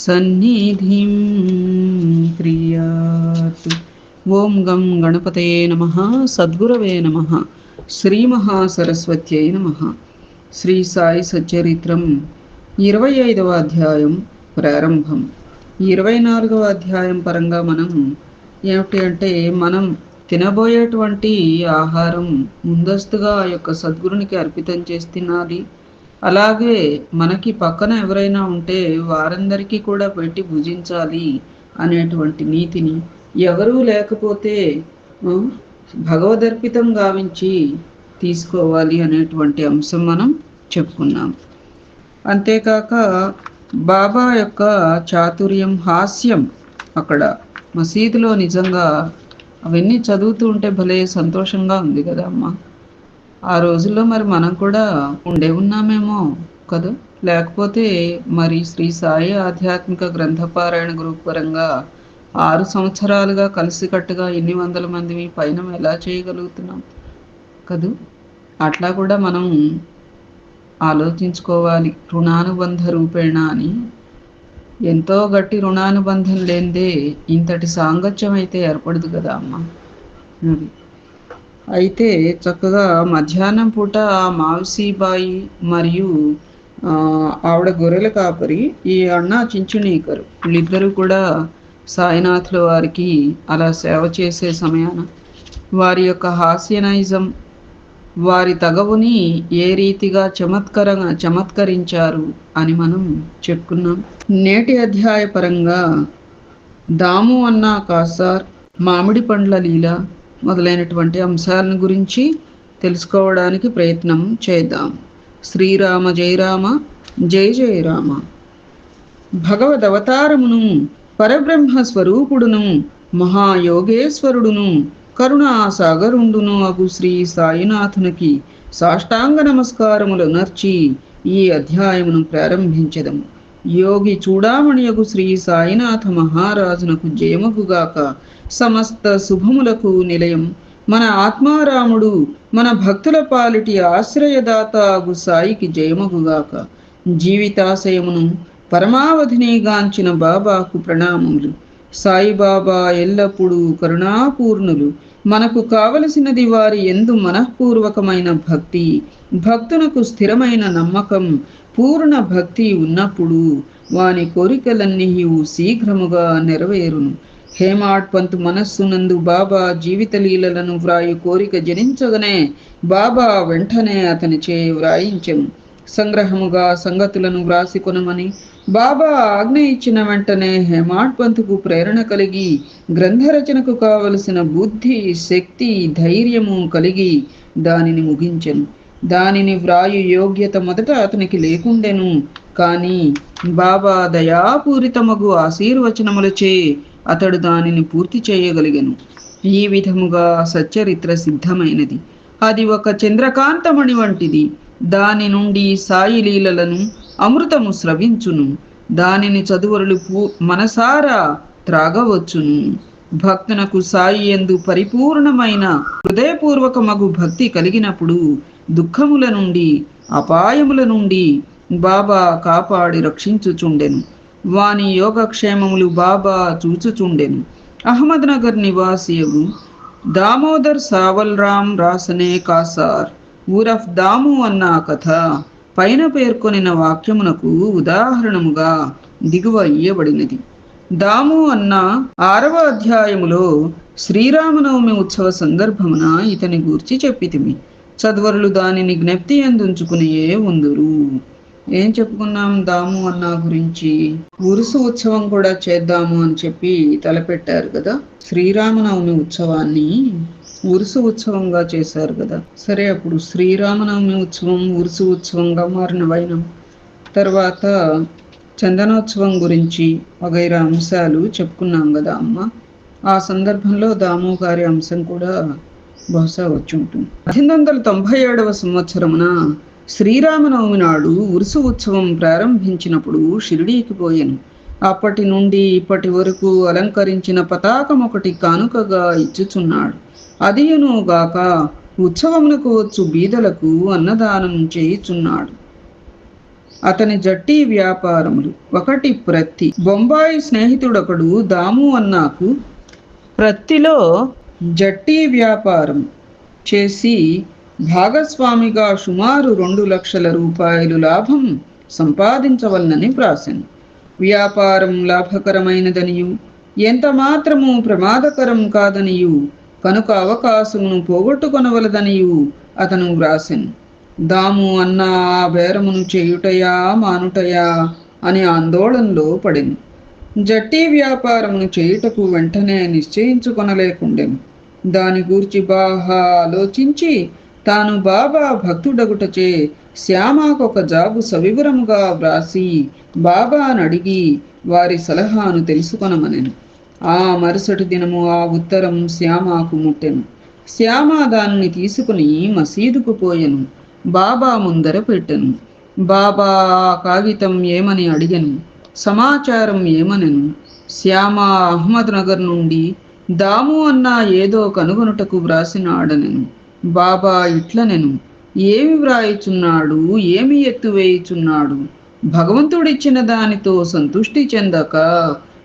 సన్నిధిం క్రియాతు. ఓం గం గణపతే నమ సద్గురవే నమ శ్రీ మహాసరస్వత్యై నమ. శ్రీ సాయి సచ్చరిత్రం ఇరవై ఐదవ అధ్యాయం ప్రారంభం. ఇరవై నాలుగవ అధ్యాయం పరంగా మనం ఏమిటి అంటే మనం తినబోయేటువంటి ఆహారం ముందస్తుగా ఆ యొక్క సద్గురునికి అర్పితం చేసి తినాలి. అలాగే మనకి పక్కన ఎవరైనా ఉంటే వారందరికీ కూడా పెట్టి భుజించాలి అనేటువంటి నీతిని ఎవరూ లేకపోతే భగవదర్పితం గావించి తీసుకోవాలి అనేటువంటి అంశం మనం చెప్పుకున్నాం. అంతేకాక బాబా యొక్క చాతుర్యం హాస్యం అక్కడ. మసీదులో నిజంగా అవన్నీ చదువుతూ ఉంటే భలే సంతోషంగా ఉంది కదా అమ్మ ఆ రోజుల్లో మరి మనం కూడా ఉండే ఉన్నామేమో కదా? లేకపోతే మరి శ్రీ సాయి ఆధ్యాత్మిక గ్రంథపారాయణ గ్రూప్ పరంగా ఆరు సంవత్సరాలుగా కలిసికట్టుగా ఎన్ని వందల మందిని పైన ఎలా చేయగలుగుతున్నాం కదూ? అట్లా కూడా మనం ఆలోచించుకోవాలి. రుణానుబంధ రూపేణ అని. ఎంతో గట్టి రుణానుబంధం లేనిదే ఇంతటి సాంగత్యం అయితే ఏర్పడదు కదా అమ్మ? అది అయితే చక్కగా మధ్యాహ్నం పూట ఆ మావసీబాయి మరియు ఆవిడ గొర్రెల కాపరి ఈ అన్న చించునీకరు. వీళ్ళిద్దరూ కూడా సాయినాథుల వారికి అలా సేవ చేసే సమయాన వారి యొక్క హాస్యనైజం వారి తగవుని ఏ రీతిగా చమత్కరంగా చమత్కరించారు అని మనం చెప్పుకున్నాం. నేటి అధ్యాయ పరంగా దాము అన్న కాసార్ మామిడి పండ్ల లీల మొదలైనటువంటి అంశాలను గురించి తెలుసుకోవడానికి ప్రయత్నం చేద్దాం. శ్రీరామ జయరామ జయ జయరామ భగవద్ అవతారమును పరబ్రహ్మ స్వరూపుడును మహాయోగేశ్వరుడును కరుణాసాగరుండును అగు శ్రీ సాయినాథునికి సాష్టాంగ నమస్కారములు నర్చి ఈ అధ్యాయమును ప్రారంభించదము. యోగి చూడామణియగు శ్రీ సాయినాథ మహారాజునకు జయమగుగాక సమస్త శుభములకు నిలయం. మన ఆత్మారాముడు మన భక్తుల పాలిటి ఆశ్రయదాత అగు సాయికి జయమగుగాక. జీవితాశయమును పరమావధిని గాంచిన బాబాకు ప్రణామములు. సాయిబాబా ఎల్లప్పుడూ కరుణాపూర్ణులు. మనకు కావలసినది వారి ఎందు మనఃపూర్వకమైన భక్తి భక్తునకు స్థిరమైన నమ్మకం పూర్ణ భక్తి ఉన్నప్పుడు వాని కోరికలన్నీ శీఘ్రముగా నెరవేరును. హేమాడ్ మనస్సు మనస్సునందు బాబా జీవిత లీలలను వ్రాయు కోరిక జనించగనే. బాబా వెంటనే అతని చే వ్రాయించెను. సంగ్రహముగా సంగతులను వ్రాసి కొనమని. బాబా ఆజ్ఞ ఇచ్చిన వెంటనే హేమాడ్ పంతుకు ప్రేరణ కలిగి గ్రంథరచనకు కావలసిన బుద్ధి శక్తి ధైర్యము కలిగి దానిని ముగించెను. దానిని వ్రాయు యోగ్యత మొదట అతనికి లేకుండెను. కానీ బాబా దయాపూరితమగు ఆశీర్వచనములచే అతడు దానిని పూర్తి చేయగలిగను. ఈ విధముగా సచ్చరిత్ర సిద్ధమైనది. అది ఒక చంద్రకాంతమణి వంటిది. దాని నుండి సాయి లీలలను అమృతము స్రవించును. దానిని చదువరులు పూ మనసారా త్రాగవచ్చును. భక్తునకు సాయి ఎందు పరిపూర్ణమైన హృదయపూర్వకమగు భక్తి కలిగినప్పుడు దుఃఖముల నుండి అపాయముల నుండి బాబా కాపాడి రక్షించుచుండెను. వాని యోగక్షేమములు బాబా చూచుచుండెను. అహ్మద్నగర్ నివాసియగు దామోదర్ సావల్రామ్ రాసనే కాసార్. ఊరఫ్ దాము అన్న కథ పైన పేర్కొనిన వాక్యమునకు ఉదాహరణముగా దిగువ ఇయ్యబడినది. దాము అన్న ఆరవ అధ్యాయములో శ్రీరామనవమి ఉత్సవ సందర్భమున ఇతని గూర్చి చెప్పితిమి. చదువరులు దానిని జ్ఞప్తి అందించుకునియే ఉందురు. ఏం చెప్పుకున్నాం దాము అన్న గురించి? ఉరుసు ఉత్సవం కూడా చేద్దాము అని చెప్పి తలపెట్టారు కదా. శ్రీరామనవమి ఉత్సవాన్ని ఉరుసు ఉత్సవంగా చేశారు కదా. సరే అప్పుడు శ్రీరామనవమి ఉత్సవం ఉరుసు ఉత్సవంగా మారిన వైనం. తర్వాత చందనోత్సవం గురించి వగైరా అంశాలు చెప్పుకున్నాం కదా అమ్మ. ఆ సందర్భంలో దాము గారి అంశం కూడా బహుశా వచ్చి ఉంటుంది. పద్దెనిమిది వందల తొంభై ఏడవ సంవత్సరమున శ్రీరామనవమి నాడు ఉరుసు ఉత్సవం ప్రారంభించినప్పుడు షిరిడీకి పోయాను. అప్పటి నుండి ఇప్పటి వరకు అలంకరించిన పతాకం ఒకటి కానుకగా ఇచ్చుచున్నాడు. అదియును గాక ఉత్సవమునకు వచ్చు బీదలకు అన్నదానం చేయుచున్నాడు. అతని జట్టి వ్యాపారములు. ఒకటి ప్రత్తి. బొంబాయి స్నేహితుడొకడు దాము అన్నాకు ప్రత్తిలో జట్టి వ్యాపారం చేసి భాగస్వామిగా సుమారు రెండు లక్షల రూపాయలు లాభం సంపాదించవలనని వ్రాసాను. వ్యాపారం లాభకరమైనదనియు ఎంత మాత్రము ప్రమాదకరం కాదనియు కనుక అవకాశమును పోగొట్టుకొనవలదనియు అతను వ్రాసెను. దాము అన్న ఆ బేరమును చేయుటయా మానుటయా? అని ఆందోళనలో పడింది జట్టి వ్యాపారమును చేయుటకు వెంటనే నిశ్చయించుకొనలేకుండెను. దాని గూర్చి బాగా ఆలోచించి తాను బాబా భక్తుడగుటచే శ్యామాకొక జాబు సవివరముగా వ్రాసి బాబాను అడిగి వారి సలహాను తెలుసుకొనమనెను. ఆ మరుసటి దినము ఆ ఉత్తరం శ్యామాకు ముట్టెను. శ్యామ దానిని తీసుకుని మసీదుకు పోయెను. బాబా ముందర పెట్టెను. బాబా ఆ కాగితం ఏమని అడిగను? సమాచారం ఏమనెను? శ్యామ అహ్మద్ నగర్ నుండి దాము అన్న ఏదో కనుగొనుటకు వ్రాసినాడనెను. బాబా ఇట్లనెను ఏమి వ్రాయుచున్నాడు? ఏమి ఎత్తువేయుచున్నాడు భగవంతుడిచ్చిన దానితో సంతుష్టి చెందక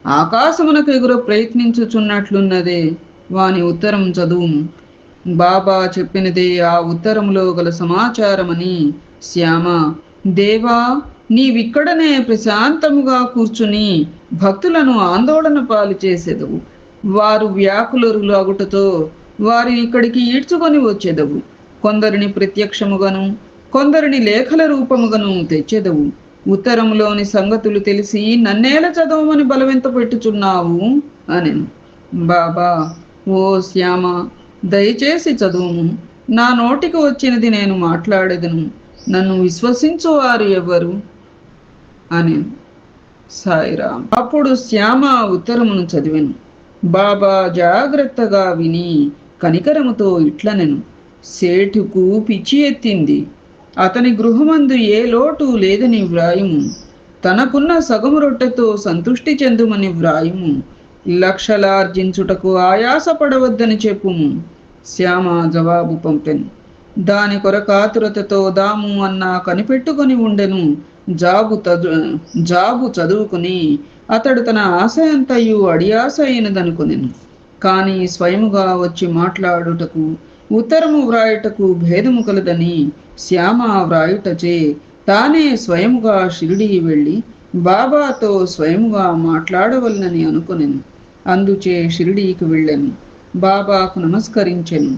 ఆకాశమునకు ఎగుర ప్రయత్నించుచున్నట్లున్నదే. వాని ఉత్తరం చదువు బాబా చెప్పినదే ఆ ఉత్తరములో గల సమాచారమని శ్యామ. దేవా నీవిక్కడనే ప్రశాంతముగా కూర్చుని భక్తులను ఆందోళన పాలు చేసేదవు. వారు వ్యాకులరులాగుటతో వారు ఇక్కడికి ఈడ్చుకొని వచ్చేదవు. కొందరిని ప్రత్యక్షముగాను కొందరిని లేఖల రూపముగాను తెచ్చేదవు. ఉత్తరములోని సంగతులు తెలిసి నన్నేల చదవమని బలవెంత పెట్టుచున్నావు అనెను. బాబా ఓ శ్యామ దయచేసి చదువుము. నా నోటికి వచ్చినది నేను మాట్లాడేదను. నన్ను విశ్వసించు వారు ఎవరు అని సాయిరామ్ అప్పుడు శ్యామ ఉత్తరమును చదివాను. బాబా జాగ్రత్తగా విని కనికరముతో ఇట్లనెను సేటుకు పిచ్చి ఎత్తింది. అతని గృహమందు ఏ లోటు లేదని వ్రాయము. తనకున్న సగము రొట్టెతో సంతృష్టి చెందుమని వ్రాయము. లక్షలార్జించుటకు ఆయాసపడవద్దని చెప్పుము. శ్యామ జవాబు పంపెను. దాని కొరకాతురతతో దాము అన్న కనిపెట్టుకొని ఉండెను. జాబు తదు జాబు చదువుకుని అతడు తన ఆశ అంతయు అడియాస అయినదనుకునేను. కానీ స్వయముగా వచ్చి మాట్లాడుటకు ఉత్తరము వ్రాయుటకు భేదము కలదని శ్యామ వ్రాయుటచే తానే స్వయముగా షిరిడి వెళ్ళి బాబాతో స్వయముగా మాట్లాడవలనని అనుకునేను. అందుచే షిరిడీకి వెళ్ళాను. బాబాకు నమస్కరించెను.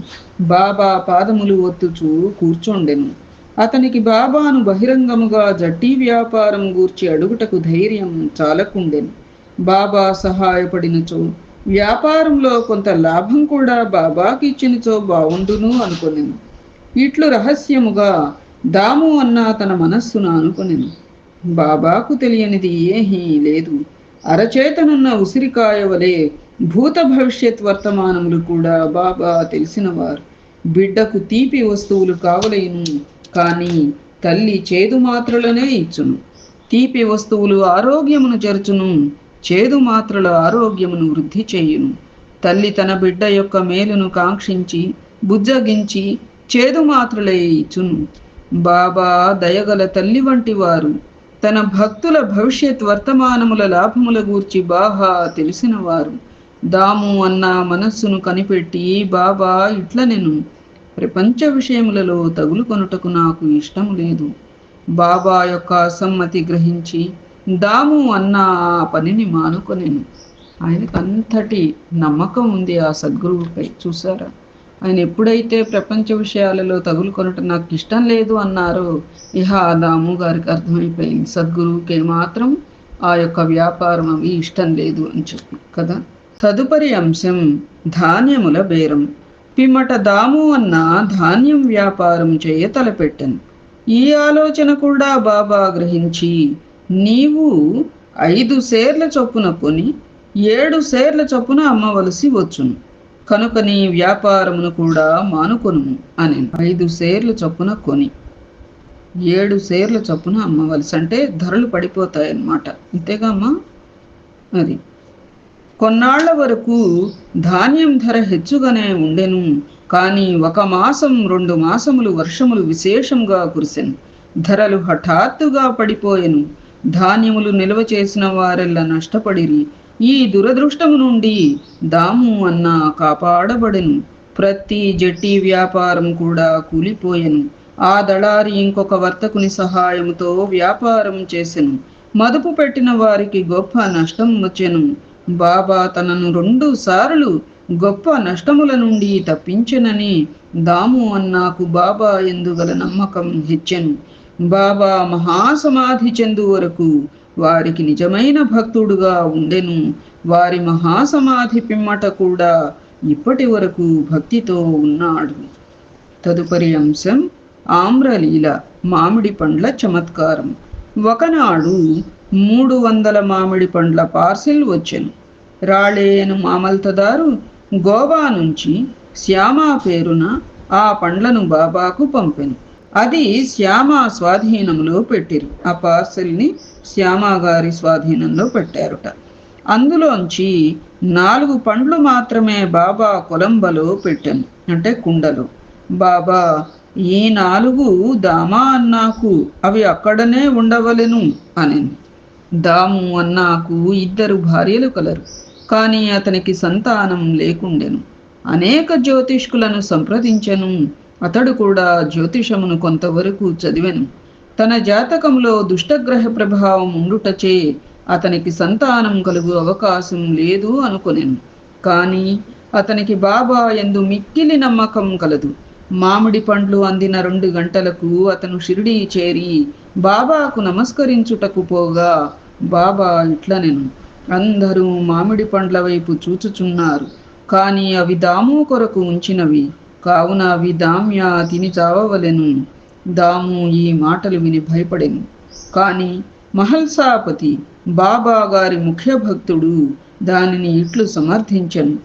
బాబా పాదములు ఒత్తుచూ కూర్చోండెను. అతనికి బాబాను బహిరంగముగా జట్టి వ్యాపారం గూర్చి అడుగుటకు ధైర్యం చాలకుండెను. బాబా సహాయపడినచో వ్యాపారంలో కొంత లాభం కూడా బాబాకి ఇచ్చినచో బావుండును అనుకునేను. ఇట్లు రహస్యముగా దాము అన్న తన మనస్సును అనుకొనెను బాబాకు తెలియనిది ఏమీ లేదు. అరచేతనున్న ఉసిరికాయ వలె భూత భవిష్యత్ వర్తమానములు కూడా బాబా తెలిసినవారు. బిడ్డకు తీపి వస్తువులు కావలేను కానీ తల్లి చేదు మాత్రలనే ఇచ్చును. తీపి వస్తువులు ఆరోగ్యమును చేర్చును చేదు మాత్రల ఆరోగ్యమును వృద్ధి చేయును. తల్లి తన బిడ్డ యొక్క మేలును కాంక్షించి బుజ్జగించి చేదు మాత్రలే ఇచ్చును. బాబా దయగల తల్లి వంటి వారు తన భక్తుల భవిష్యత్ వర్తమానముల లాభముల గూర్చి బాగా తెలిసినవారు. దాము అన్న మనస్సును కనిపెట్టి బాబా ఇట్ల నేను ప్రపంచ విషయములలో తగులుకొనుటకు నాకు ఇష్టం లేదు. బాబా యొక్క అసమ్మతి గ్రహించి దాము అన్న ఆ పనిని మానుకొనేను. ఆయనకు అంతటి నమ్మకం ఉంది ఆ సద్గురువుపై. చూసారా ఆయన ఎప్పుడైతే ప్రపంచ విషయాలలో తగులుకొనటం నాకు ఇష్టం లేదు అన్నారో ఇహ ఆ దాము గారికి అర్థమైపోయింది. సద్గురువుకి మాత్రం ఆ యొక్క వ్యాపారం అవి ఇష్టం లేదు అని చెప్పి కదా? తదుపరి అంశం ధాన్యముల బేరం. పిమ్మట దాము అన్న ధాన్యం వ్యాపారం చేయ తలపెట్టను. ఈ ఆలోచన కూడా బాబా గ్రహించి నీవు ఐదు సేర్ల చొప్పున కొని ఏడు సేర్ల చొప్పున అమ్మవలసి వచ్చును. కనుక నీ వ్యాపారమును కూడా మానుకొను అని ఐదు సేర్ల చొప్పున కొని ఏడు సేర్ల చొప్పున అమ్మవలసి అంటే ధరలు పడిపోతాయి అన్నమాట అమ్మా అది. కొన్నాళ్ళ వరకు ధాన్యం ధర హెచ్చుగానే ఉండెను కానీ ఒక మాసం రెండు మాసములు వర్షములు విశేషంగా కురిసెను. ధరలు హఠాత్తుగా పడిపోయెను. ధాన్యములు నిల్వ చేసిన వారెల్లా నష్టపడిరి. ఈ దురదృష్టము నుండి దాము అన్న కాపాడబడెను. ప్రతి జట్టి వ్యాపారం కూడా కూలిపోయెను. ఆ దళారి ఇంకొక వర్తకుని సహాయంతో వ్యాపారం చేసెను. మదుపు పెట్టిన వారికి గొప్ప నష్టం వచ్చెను. బాబా తనను రెండు సార్లు గొప్ప నష్టముల నుండి తప్పించెనని దాము అన్నాకు బాబా ఎందుగల నమ్మకం హెచ్చెను. బాబా మహాసమాధి చెందు వరకు వారికి నిజమైన భక్తుడుగా ఉండెను. వారి మహాసమాధి పిమ్మట కూడా ఇప్పటి వరకు భక్తితో ఉన్నాడు. తదుపరి అంశం ఆమ్రలీల మామిడి పండ్ల చమత్కారం. ఒకనాడు మూడు వందల మామిడి పండ్ల పార్సిల్ వచ్చెను. రాళేను మామల్తదారు గోవా నుంచి శ్యామ పేరున ఆ పండ్లను బాబాకు పంపెను. అది శ్యామ స్వాధీనంలో పెట్టిరు. ఆ పార్సెల్ని శ్యామ గారి స్వాధీనంలో పెట్టారుట. అందులోంచి నాలుగు పండ్లు మాత్రమే బాబా కొలంబలో పెట్టాను అంటే కుండలు. బాబా ఈ నాలుగు దామా అన్నాకు అవి అక్కడనే ఉండవలెను అని దాము అన్నాకు ఇద్దరు భార్యలు కలరు కానీ అతనికి సంతానం లేకుండెను. అనేక జ్యోతిష్కులను సంప్రదించెను అతడు కూడా జ్యోతిషమును కొంతవరకు చదివెను. తన జాతకంలో దుష్టగ్రహ ప్రభావం ఉండుటచే అతనికి సంతానం కలుగు అవకాశం లేదు అనుకునేను. కానీ అతనికి బాబా ఎందు మిక్కిలి నమ్మకం కలదు. మామిడి పండ్లు అందిన రెండు గంటలకు అతను షిరిడీ చేరి బాబాకు నమస్కరించుటకు పోగా బాబా ఇట్లనెను. అందరూ మామిడి పండ్ల వైపు చూచుచున్నారు. కానీ అవి దాము కొరకు ఉంచినవి. కావున అవి దామ్య తిని చావవలెను. దాము ఈ మాటలు విని భయపడెను. కానీ మహల్సాపతి బాబా గారి ముఖ్య భక్తుడు దానిని ఇట్లు సమర్థించను.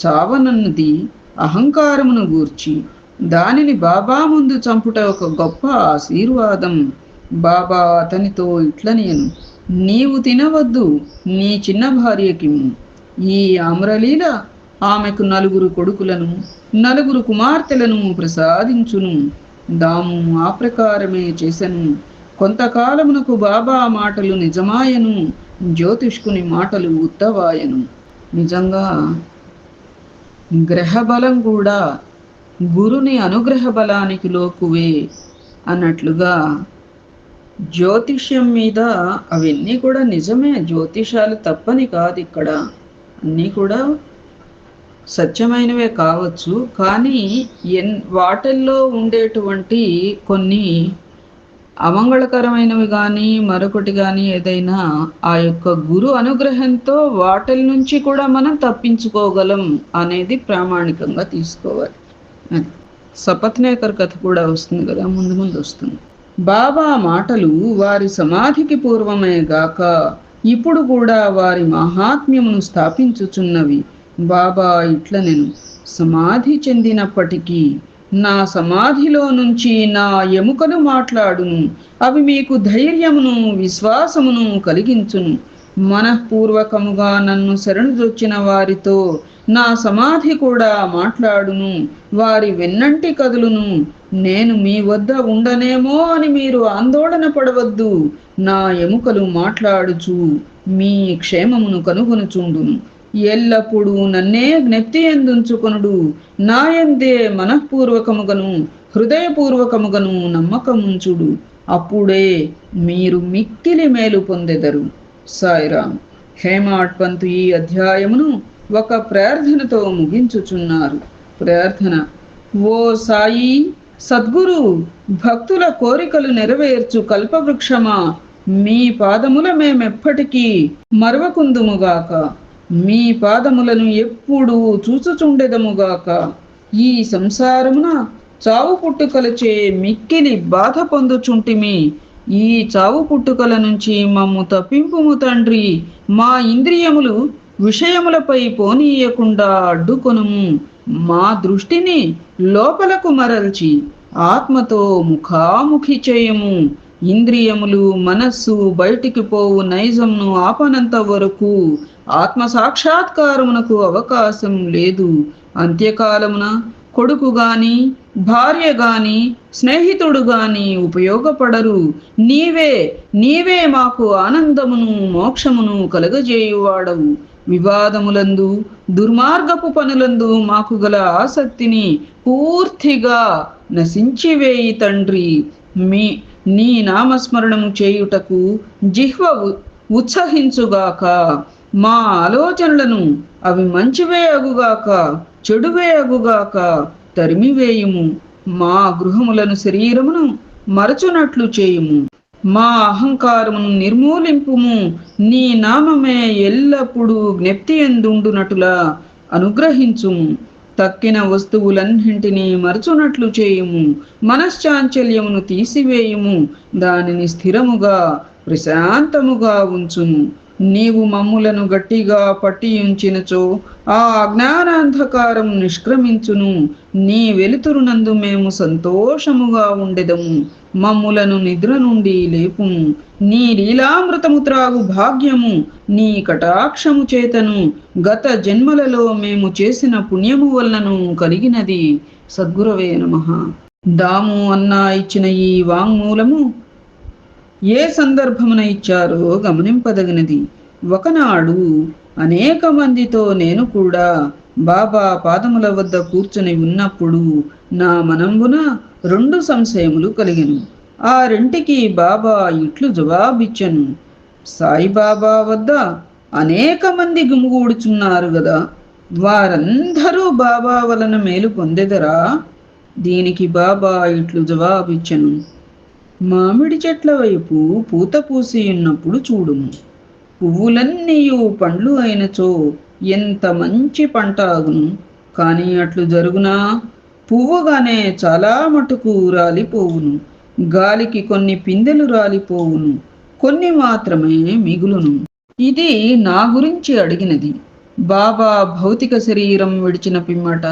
చావనన్నది అహంకారమును గూర్చి దానిని బాబా ముందు చంపుట ఒక గొప్ప ఆశీర్వాదం. బాబా అతనితో ఇట్లనేను నీవు తినవద్దు నీ చిన్న భార్యకి ఈ అమరలీల ఆమెకు నలుగురు కొడుకులను నలుగురు కుమార్తెలను ప్రసాదించును. దాము ఆ ప్రకారమే చేసెను. కొంతకాలమునకు బాబా మాటలు నిజమాయను. జ్యోతిష్కుని మాటలు ఉత్తవాయను. నిజంగా గ్రహబలం కూడా గురుని అనుగ్రహ బలానికి లోకువే అన్నట్లుగా జ్యోతిష్యం మీద అవన్నీ కూడా నిజమే. జ్యోతిషాలు తప్పని కాదు ఇక్కడ. అన్నీ కూడా సత్యమైనవే కావచ్చు కానీ ఎన్ వాటిల్లో ఉండేటువంటి కొన్ని అమంగళకరమైనవి కానీ మరొకటి కానీ ఏదైనా ఆ యొక్క గురు అనుగ్రహంతో వాటిల నుంచి కూడా మనం తప్పించుకోగలం అనేది ప్రామాణికంగా తీసుకోవాలి. సపత్నేకర్ కథ కూడా వస్తుంది కదా ముందు ముందు వస్తుంది. బాబా మాటలు వారి సమాధికి పూర్వమే గాక ఇప్పుడు కూడా వారి మహాత్మ్యమును స్థాపించుచున్నవి. బాబా ఇట్ల నేను సమాధి చెందినప్పటికీ నా సమాధిలో నుంచి నా ఎముకలు మాట్లాడును. అవి మీకు ధైర్యమును విశ్వాసమును కలిగించును. మనఃపూర్వకముగా నన్ను శరణుదొచ్చిన వారితో నా సమాధి కూడా మాట్లాడును. వారి వెన్నంటి కదులును నేను మీ వద్ద ఉండనేమో అని మీరు ఆందోళన పడవద్దు. నా ఎముకలు మాట్లాడుచు మీ క్షేమమును కనుగొనుచుండును. ఎల్లప్పుడూ నన్నే జ్ఞప్తి ఎందుంచుకొనుడు. నాయందే మనఃపూర్వకముగను హృదయపూర్వకముగను నమ్మకముంచుడు. అప్పుడే మీరు మిక్కిలి మేలు పొందెదరు. సాయిరామ్ హేమాట్ పంతు ఈ అధ్యాయమును ఒక ప్రార్థనతో ముగించుచున్నారు. ప్రార్థన. ఓ సాయి సద్గురు భక్తుల కోరికలు నెరవేర్చు కల్పవృక్షమా. మీ పాదముల మేమెప్పటికీ మరవకుందుముగాక. మీ పాదములను ఎప్పుడూ చూచుచుండెదముగాక. ఈ సంసారమున చావు పుట్టుకలచే మిక్కిలి బాధ పొందుచుంటిమి. ఈ చావు పుట్టుకల నుంచి మమ్ము తప్పింపుము తండ్రి. మా ఇంద్రియములు విషయములపై పోనీయకుండా అడ్డుకొనుము. మా దృష్టిని లోపలకు మరల్చి ఆత్మతో ముఖాముఖి చేయము. ఇంద్రియములు మనస్సు బయటికి పోవు నైజంను ఆపనంత వరకు ఆత్మ సాక్షాత్కారమునకు అవకాశం లేదు. అంత్యకాలమున కొడుకు గాని భార్య గాని స్నేహితుడు గాని ఉపయోగపడరు. నీవే నీవే మాకు ఆనందమును మోక్షమును కలగజేయువాడవు. వివాదములందు దుర్మార్గపు పనులందు మాకు గల ఆసక్తిని పూర్తిగా నశించివేయి తండ్రి. మీ నీ నామస్మరణము చేయుటకు జిహ్వ ఉత్సహించుగాక. మా ఆలోచనలను అవి మంచివే అగుగాక చెడువే అగుగాక తరిమివేయుము. మా గృహములను శరీరమును మరచునట్లు చేయుము. మా అహంకారమును నిర్మూలింపుము. నీ నామమే ఎల్లప్పుడూ జ్ఞప్తి ఎందుండునటులా అనుగ్రహించుము. తక్కిన వస్తువులన్నింటినీ మరచునట్లు చేయుము. మనశ్చాంచల్యమును తీసివేయుము. దానిని స్థిరముగా ప్రశాంతముగా ఉంచుము. నీవు మమ్ములను గట్టిగా పట్టి ఉంచినచో ఆ అజ్ఞానాంధకారం నిష్క్రమించును. నీ వెలుతురునందు మేము సంతోషముగా ఉండెదము. మమ్ములను నిద్ర నుండి లేపుము. నీ లీలామృతము త్రాగు భాగ్యము. నీ కటాక్షము చేతను. గత జన్మలలో మేము చేసిన పుణ్యము వలనను కలిగినది. సద్గురవే నమ. దాము అన్నా ఇచ్చిన ఈ వాంగ్మూలము ఏ సందర్భమున ఇచ్చారో గమనింపదగినది. ఒకనాడు అనేక మందితో నేను కూడా బాబా పాదముల వద్ద కూర్చుని ఉన్నప్పుడు నా మనంబున రెండు సంశయములు కలిగిను. ఆ రెంటికి బాబా ఇట్లు జవాబిచ్చను. సాయిబాబా వద్ద అనేక మంది గుమిగూడుచున్నారు గదా వారందరూ బాబా వలన మేలు పొందెదరా? దీనికి బాబా ఇట్లు జవాబిచ్చను. మామిడి చెట్ల వైపు పూత పూసి ఉన్నప్పుడు చూడుము. పువ్వులన్నీయు పండ్లు అయినచో ఎంత మంచి పంట ఆగును. కానీ అట్లు జరుగునా? పువ్వుగానే చాలా మటుకు రాలిపోవును. గాలికి కొన్ని పిందెలు రాలిపోవును. కొన్ని మాత్రమే మిగులును. ఇది నా గురించి అడిగినది. బాబా భౌతిక శరీరం విడిచిన పిమ్మట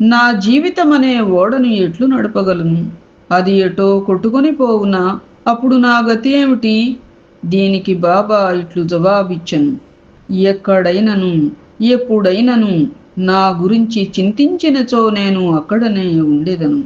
నా జీవితం అనే ఓడను ఎట్లు నడపగలను? అది ఎటో కొట్టుకొని పోవునా? అప్పుడు నా గతి ఏమిటి? దీనికి బాబా ఇట్లు జవాబిచ్చను. ఎక్కడైనను? ఎప్పుడైనను? నా గురించి చింతించినచో నేను అక్కడనే ఉండేదను.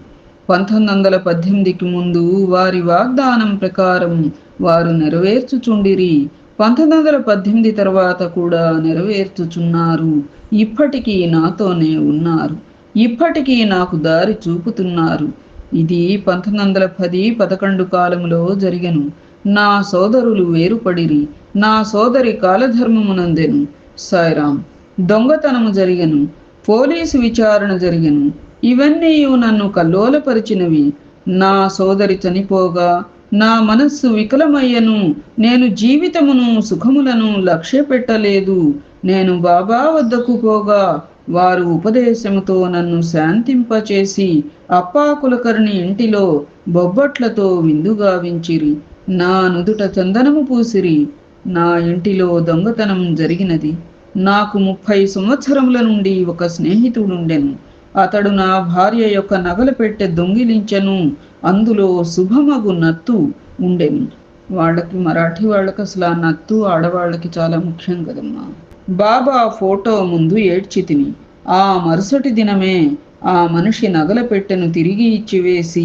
పంతొమ్మిది వందల పద్దెనిమిదికి ముందు వారి వాగ్దానం ప్రకారం వారు నెరవేర్చుచుండిరి. పంతొమ్మిది వందల పద్దెనిమిది తర్వాత కూడా నెరవేర్చుచున్నారు. ఇప్పటికీ నాతోనే ఉన్నారు. ఇప్పటికీ నాకు దారి చూపుతున్నారు. ఇది పంతొమ్మిది వందల పది పదకొండు కాలములో జరిగను. నా సోదరులు వేరుపడిరి. నా సోదరి కాలధర్మమునందెను. సాయిరాం దొంగతనము జరిగను. పోలీసు విచారణ జరిగను. ఇవన్నీ నన్ను కల్లోలపరిచినవి. నా సోదరి చనిపోగా నా మనస్సు వికలమయ్యను. నేను జీవితమును సుఖములను లక్ష్య పెట్టలేదు నేను బాబా వద్దకు పోగా వారు ఉపదేశముతో నన్ను శాంతింపచేసి అప్పాకులకర్ణి ఇంటిలో బొబ్బట్లతో విందుగావించిరి నా నుదుట చందనము పూసిరి. నా ఇంటిలో దొంగతనం జరిగినది. నాకు ముప్పై సంవత్సరముల నుండి ఒక స్నేహితుడుండెను. అతడు నా భార్య యొక్క నగల పెట్టె దొంగిలించెను. అందులో శుభమగు నత్తు ఉండెను. వాళ్ళకి మరాఠీ వాళ్ళకి అసలు ఆ నత్తు ఆడవాళ్ళకి చాలా ముఖ్యం కదమ్మా. బాబా ఫోటో ముందు ఏడ్చి తిని ఆ మరుసటి దినమే ఆ మనిషి నగల పెట్టెను తిరిగి ఇచ్చివేసి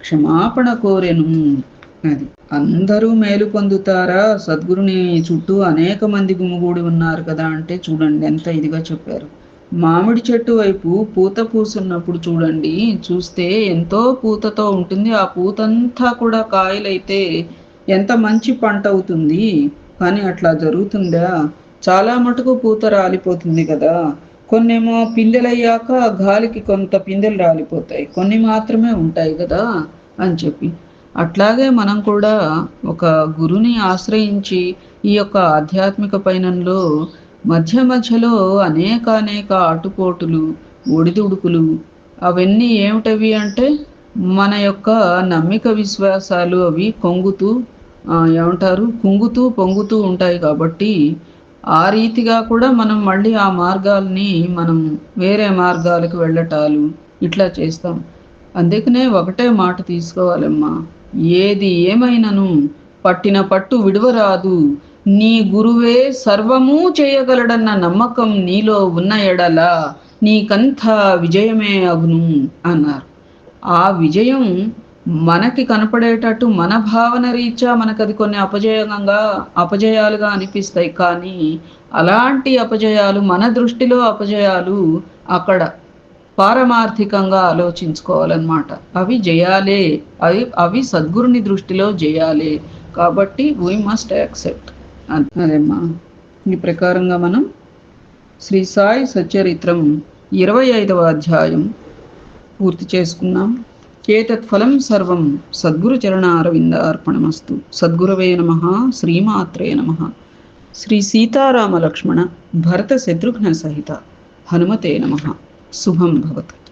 క్షమాపణ కోరెను అది. అందరూ మేలు పొందుతారా? సద్గురుని చుట్టూ అనేక మంది గుమిగూడి ఉన్నారు కదా అంటే చూడండి ఎంత ఇదిగా చెప్పారు. మామిడి చెట్టు వైపు పూత పూసున్నప్పుడు చూడండి చూస్తే ఎంతో పూతతో ఉంటుంది. ఆ పూతంతా కూడా కాయలైతే ఎంత మంచి పంట అవుతుంది? కానీ అట్లా జరుగుతుందా? చాలా మటుకు పూత రాలిపోతుంది కదా. కొన్నేమో పిందెలయ్యాక గాలికి కొంత పిందెలు రాలిపోతాయి. కొన్ని మాత్రమే ఉంటాయి కదా అని చెప్పి. అట్లాగే మనం కూడా ఒక గురుని ఆశ్రయించి ఈ యొక్క ఆధ్యాత్మిక పయనంలో మధ్య మధ్యలో అనేక అనేక ఆటుపోటులు ఒడిదుడుకులు అవన్నీ ఏమిటవి అంటే మన యొక్క నమ్మిక విశ్వాసాలు అవి కొంగుతూ ఏమంటారు? కుంగుతూ పొంగుతూ ఉంటాయి కాబట్టి ఆ రీతిగా కూడా మనం మళ్ళీ ఆ మార్గాల్ని మనం వేరే మార్గాలకు వెళ్ళటాలు ఇట్లా చేస్తాం. అందుకనే ఒకటే మాట తీసుకోవాలమ్మా. ఏది ఏమైనను పట్టిన పట్టు విడవరాదు. నీ గురువే సర్వము చేయగలడన్న నమ్మకం నీలో ఉన్న ఎడల నీకంతా విజయమే అగును అన్నారు. ఆ విజయం మనకి కనపడేటట్టు మన భావన రీత్యా మనకు అది కొన్ని అపజయంగా అపజయాలుగా అనిపిస్తాయి. కానీ అలాంటి అపజయాలు మన దృష్టిలో అపజయాలు అక్కడ పారమార్థికంగా ఆలోచించుకోవాలన్నమాట. అవి జయాలే. అవి అవి సద్గురుని దృష్టిలో జయాలే. కాబట్టి వీ మస్ట్ యాక్సెప్ట్ అదేమ్మా. ఈ ప్రకారంగా మనం శ్రీ సాయి సచరిత్రం ఇరవై ఐదవ అధ్యాయం పూర్తి చేసుకున్నాం ఏతత్ఫలం సర్వం సద్గురు చరణారవింద అర్పణమస్తు సద్గురవే నమ శ్రీమాత్రే నమ. శ్రీ సీతారామ లక్ష్మణ భరత శత్రుఘ్న సహిత హనుమతే నమ. శుభం భవతు.